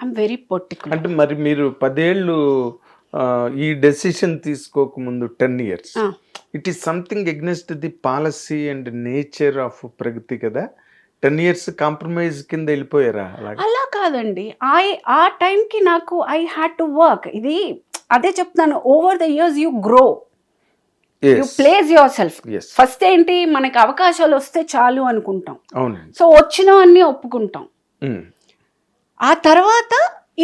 I'm very particular. అంటే మరి మీరు పదేళ్ళు ఈ decision తీసుకోకముందు ten years. It is something against the policy and nature of Pragathi కదా? టెన్ ఇయర్స్ కాంప్రమైజ్ కింద వెళ్ళిపోయారా అలా కాదండి. ఐ ఆ టైంకి నాకు ఐ హ్యాడ్ టు వర్క్. ఇది అదే చెప్తాను over the years you grow you place yourself first ఏంటి? మనకి అవకాశాలు వస్తే చాలు అనుకుంటాం. సో వచ్చినవన్నీ ఒప్పుకుంటాం. ఉమ్. ఆ తర్వాత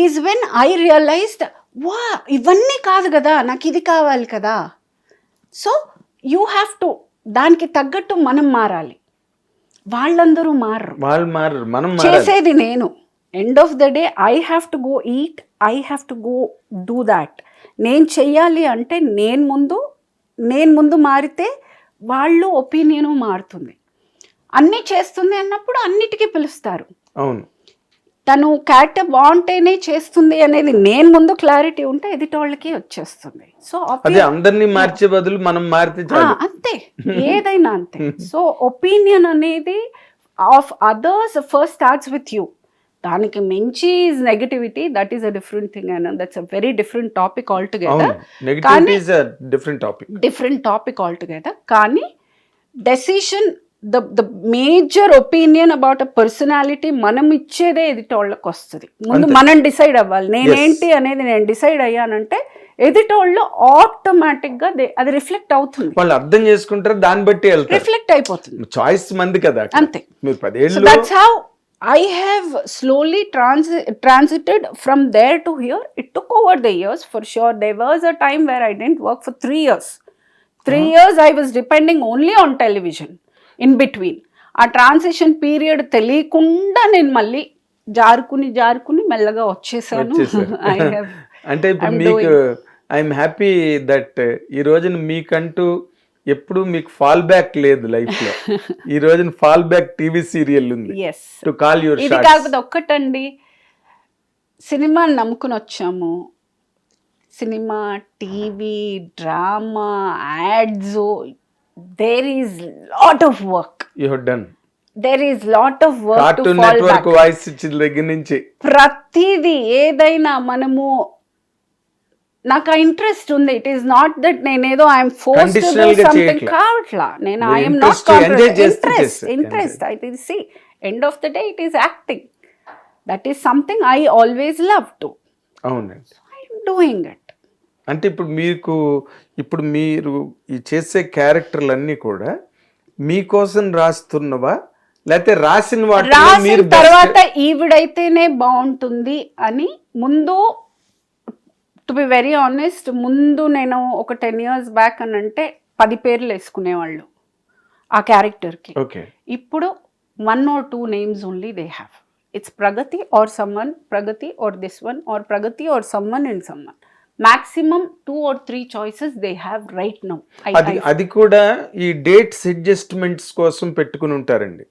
ఈజ్ వెన్ ఐ రియలైజ్డ్ వా ఇవన్నీ కాదు కదా నాకు ఇది కావాలి కదా. సో యూ హ్యావ్ టు దానికి తగ్గట్టు మనం మారాలి. వాళ్ళందరూ మారరు. వాళ్ళు మారరు మనం చేసేది నేను. End of the day I have to go eat I have to go do that నేను చెయ్యాలి అంటే నేను ముందు నేను ముందు మారితే వాళ్ళు ఒపీనియను మారుతుంది. అన్నీ చేస్తుంది అన్నప్పుడు అన్నిటికీ పిలుస్తారు. అవును. తను క్యారెక్టర్ బాగుంటేనే చేస్తుంది అనేది నేను ముందు క్లారిటీ ఉంటే ఎదుటోళ్ళకి వచ్చేస్తుంది. సో అదే అందరినీ మార్చే బదులు మనం మారితే అంతే. ఏదైనా అంతే. సో ఒపీనియన్ అనేది of others first starts with you దానికి మించి is negativity that is a different thing and that's a very different topic altogether topic different topic altogether కానీ decision the the major opinion about a personality మనం ఇచ్చేదే ఎదుటోళ్ళకి వస్తుంది ముందు. మనం decide అవ్వాలి. నేనేంటి అనేది నేను డిసైడ్ అయ్యానంటే ఎదుటోళ్ళు ఆటోమేటిక్గా అది రిఫ్లెక్ట్ అవుతుంది. వాళ్ళు అర్థం చేసుకుంటారు దాన్ని బట్టి రిఫ్లెక్ట్ అయిపోతుంది. చాయిస్ మంది కదా. అంతే. That's how I have slowly transi transited from there to here it took over the years for sure they was a time where I didn't work for three years three years I was depending only on television in between a transition period తెలియకుండా నేను మళ్ళీ జారుకుని జారుకుని మెల్లగా వచ్చేసాను. అంటే ఇప్పుడు మీకు I'm happy that ఈ రోజున మీకంటూ ఎప్పుడు మీకు ఫాల్ బ్యాక్ లేదు లైఫ్లో. ఈ రోజున ఫాల్ బ్యాక్ టీవీ సీరియల్ ఉంది. టు కాల్ యువర్ ఇది కాకపోతే ఒక్కటండి. సినిమాని నమ్ముకుని వచ్చాము. Cinema TV drama ads there is lot of work you done there is lot of work Cartoon Network voice ఇచ్చిన దగ్గర నుంచి. ప్రతిదీ ఏదైనా మనము నాకు ఆ ఇంట్రెస్ట్ ఉంది. ఇట్ ఈస్ నాట్ దట్ నేనేదో ఐఎమ్ ఫోర్స్. కావట్లా. నేను I'm not interest. Interest I see end of the day it is acting that is something I always love to అవునండి. ఐఎమ్ డూయింగ్ ఇట్ అంటే ఇప్పుడు మీకు ఇప్పుడు మీరు ఈ చేసే క్యారెక్టర్లన్నీ కూడా మీకోసం రాస్తున్నవా? లేకపోతే రాసిన మీరు తర్వాత ఈవిడైతేనే బాగుంటుంది అని ముందు టు బి వెరీ ఆనెస్ట్ ముందు నేను ఒక టెన్ ఇయర్స్ బ్యాక్ అని అంటే పది పేర్లు వేసుకునేవాళ్ళు ఆ క్యారెక్టర్కి. ఓకే. ఇప్పుడు one or two names only they have it's Pragathi or someone Pragathi or this one or Pragathi or someone and someone maximum two or three choices they have right now అది అది కూడా ఈ dates adjustments కోసం పెట్టుకుని ఉంటారండి.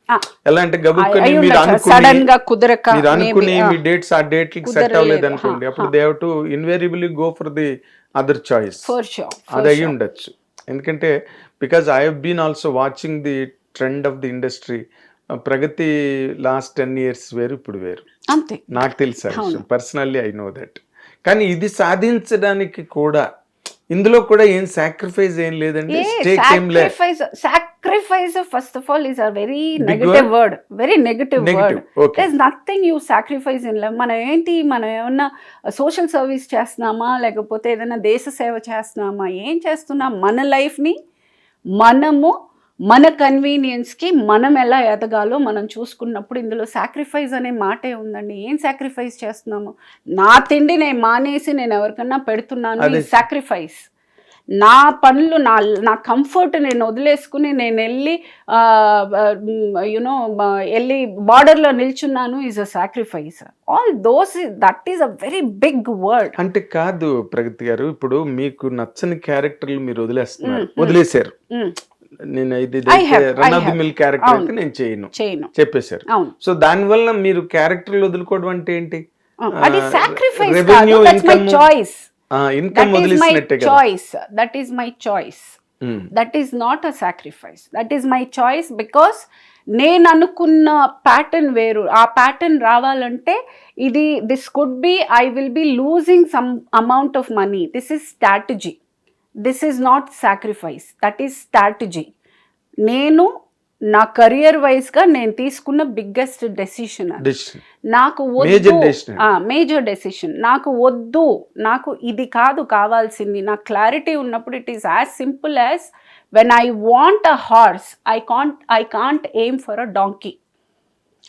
ఎలా అంటే గబుక్కని మీరు సడన్ అనుకుని గా కుదరక మీరు అనుకుని మీ డేట్స్ ఆ డేట్ సెట్ కుదరలేదు. అవ్వలేదు అనుకోండి అప్పుడు. They have to invariably go for the other choice అది అయ్యి sure. ఉండొచ్చు. ఎందుకంటే because I have been also watching the trend of the industry Pragathi last ten years వేరు ఇప్పుడు వేరు. అంతే. నాకు తెలుసు పర్సనల్లీ ఐ నో దట్ కానీ ఇది సాధించడానికి కూడా ఇందులో కూడా ఏం సాక్రిఫైస్ ఏం లేదండి. స్టేక్ ఏం sacrifice first of all is a very negative word very negative word. There nothing you sacrifice in life మనం ఏంటి మనం ఏమన్నా సోషల్ సర్వీస్ చేస్తున్నామా లేకపోతే ఏదైనా దేశ సేవ చేస్తున్నామా ఏం చేస్తున్నాం మన లైఫ్ని మనము మన కన్వీనియన్స్కి మనం ఎలా ఎదగాలో మనం చూసుకున్నప్పుడు ఇందులో సాక్రిఫైస్ అనే మాటే ఉందండి. ఏం సాక్రిఫైస్ చేస్తున్నాము? నా తిండి నేను మానేసి నేను ఎవరికన్నా పెడుతున్నాను. సాక్రిఫైస్ నా పనులు నా నా కంఫర్ట్ నేను వదిలేసుకుని నేను వెళ్ళి యునో వెళ్ళి బార్డర్లో నిల్చున్నాను is a sacrifice all those that is a very big word అంటే కాదు ప్రగతి గారు ఇప్పుడు మీకు నచ్చని క్యారెక్టర్లు మీరు వదిలేస్తున్నారు. వదిలేశారు. నేను ఇది run of the. Mill character అయితే. నేను చేయను. చెప్పేశారు. సో దానివల్ల మీరు క్యారెక్టర్లు వదులుకోవడం అంటే ఏంటి? అది సాక్రిఫైస్ revenue, కాదు. That's my income, choice income that is my వదిలేసినట్టే కదా. Choice that is my choice that is not a sacrifice that is my choice because నేను అనుకున్న ప్యాటర్న్ వేరు. ఆ ప్యాటర్న్ రావాలంటే ఇది this could be I will be losing some amount of money this is strategy this is not sacrifice that is strategy నేను నా career వైజ్గా నేను తీసుకున్న బిగ్గెస్ట్ డెసిషన్ నాకు వద్దు. మేజర్ డెసిషన్ నాకు వద్దు. నాకు ఇది కాదు కావాల్సింది. నాకు క్లారిటీ ఉన్నప్పుడు it is as simple as when I want a horse I can't I can't aim for a donkey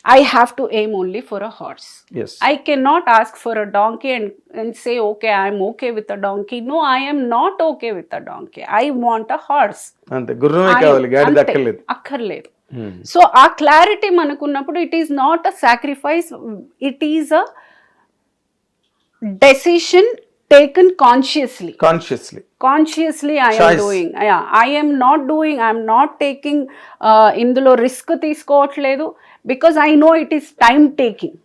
I have to aim only for a horse yes I cannot ask for a donkey and, and say, okay, I'm okay with a donkey. No, I am not okay with a donkey. I want a horse. అంతే గుర్రమే I- కావాలి గాడి అంతే. దక్కర్లేదు అక్కర్లేదు Hmm. So ఆ clarity మనకున్నప్పుడు it is not a sacrifice it is a decision taken consciously consciously consciously I'm. Doing I'm not doing I'm not taking ఇందులో risk తీసుకోవట్లేదు because I know it is time taking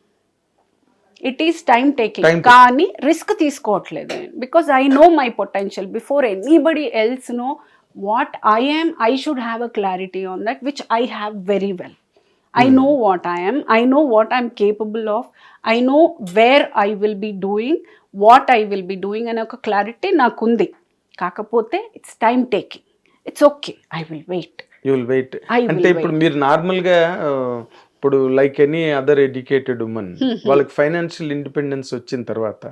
it is time Time taking taking. కానీ risk తీసుకోవట్లేదు because I know my potential before anybody else know what I am I should have a clarity on that which I have very well I know what I am I know what I'm capable of I know where I will be doing what I will be doing అనే ఒక clarity నాకుంది. కాకపోతే it's time taking it's okay I will wait you will wait I will అంటే ఇప్పుడు మీరు నార్మల్గా ఆ, ఇప్పుడు like any other educated women వాళ్ళకి ఫైనాన్షియల్ ఇండిపెండెన్స్ వచ్చిన తర్వాత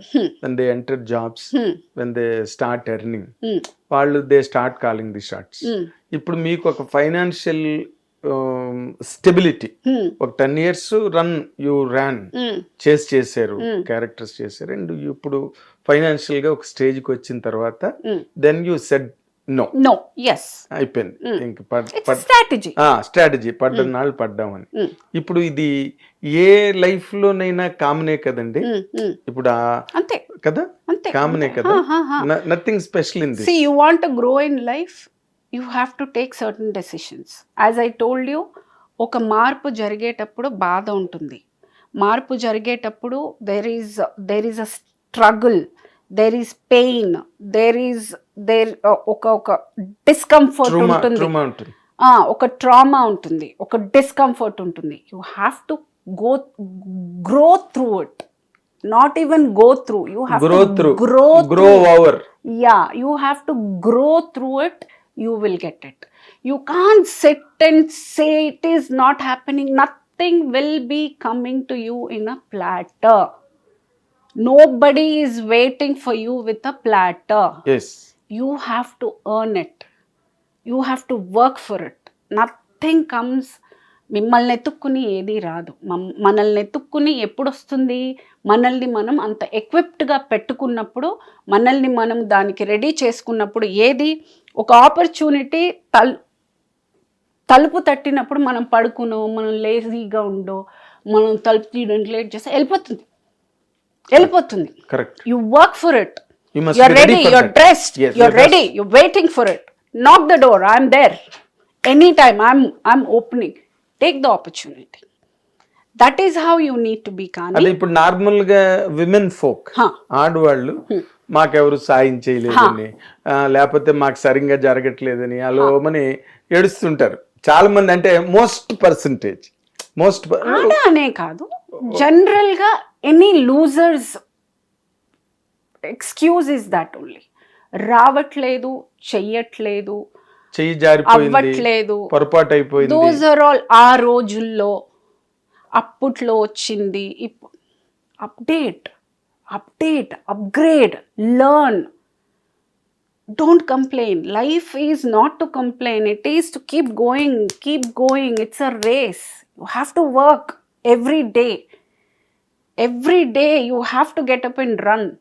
when they enter jobs when they start earning వాళ్ళు they start calling the shots ఇప్పుడు మీకు ఒక ఫైనాన్షియల్ స్టెబిలిటీ ఒక ten years run you ran చేసి చేశారు క్యారెక్టర్స్ చేశారు అండ్ ఇప్పుడు ఫైనాన్షియల్గా ఒక స్టేజ్కి వచ్చిన తర్వాత then you said no no yes అయిపోయింది. ఇంక ఇట్స్ పడ్- స్ట్రాటజీ స్ట్రాటజీ పడ్డ నాళ్ళు పడ్డామని. ఇప్పుడు ఇది ఏ లైఫ్ లోనైనా కామనే కదండి. ఇప్పుడు ఆ అంతే. కదా? అంతే. కామనే కదా. Nothing special in this you want to grow in life, you have to take certain decisions. As I told you, ఒక మార్పు జరిగేటప్పుడు బాధ ఉంటుంది. మార్పు జరిగేటప్పుడు there is there is a struggle there is pain there is there ఒక ఒక discomfort ఉంటుంది ఒక ట్రామా ఉంటుంది ఒక డిస్కంఫర్ట్ ఉంటుంది you have to go grow through it not even go through you have grow through grow grow over yeah you have to grow through it you will get it you can't sit and say it is not happening nothing will be coming to you in a platter nobody is waiting for you with a platter. Yes you have to earn it. You have to work for it. Nothing comes. మిమ్మల్ని ఎత్తుక్కుని ఏది రాదు. మనల్ని ఎత్తుక్కుని ఎప్పుడు వస్తుంది మనల్ని మనం అంత ఎక్విప్డ్గా పెట్టుకున్నప్పుడు మనల్ని మనం దానికి రెడీ చేసుకున్నప్పుడు ఏది? ఒక ఆపర్చునిటీ తల్ తలుపు తట్టినప్పుడు మనం పడుకునో మనం లేజీగా ఉండో మనం తలుపు తీయడానికి లేట్ చేస్తే వెళ్ళిపోతుంది. వెళ్ళిపోతుంది. Correct you work for it you're ready you're dressed you're ready you waiting for it knock the door I'm there any time I'm I'm opening take the opportunity that is how you need to be కాన్ ఇప్పుడు నార్మల్గా women folk ఆడవాళ్ళు మాకెవరు సాయం చేయలేదని లేకపోతే మాకు సరిగ్గా జరగట్లేదని అలోమని ఏడుస్తుంటారు. చాలా మంది అంటే మోస్ట్ పర్సంటేజ్ మోస్ట్ అనే కాదు. జనరల్గా any losers excuse is that only రావట్లేదు చెయ్యట్లేదు చెయ్యి జారిపోయింది అవ్వట్లేదు. పొరపాటు అయిపోయింది దోస్ ఆర్ ఆల్ ఆ రోజుల్లో అప్పట్లో వచ్చింది. Update update upgrade learn don't complain life is not to complain it is to keep going keep going it's a race you have to work every day every day you have to get up and run.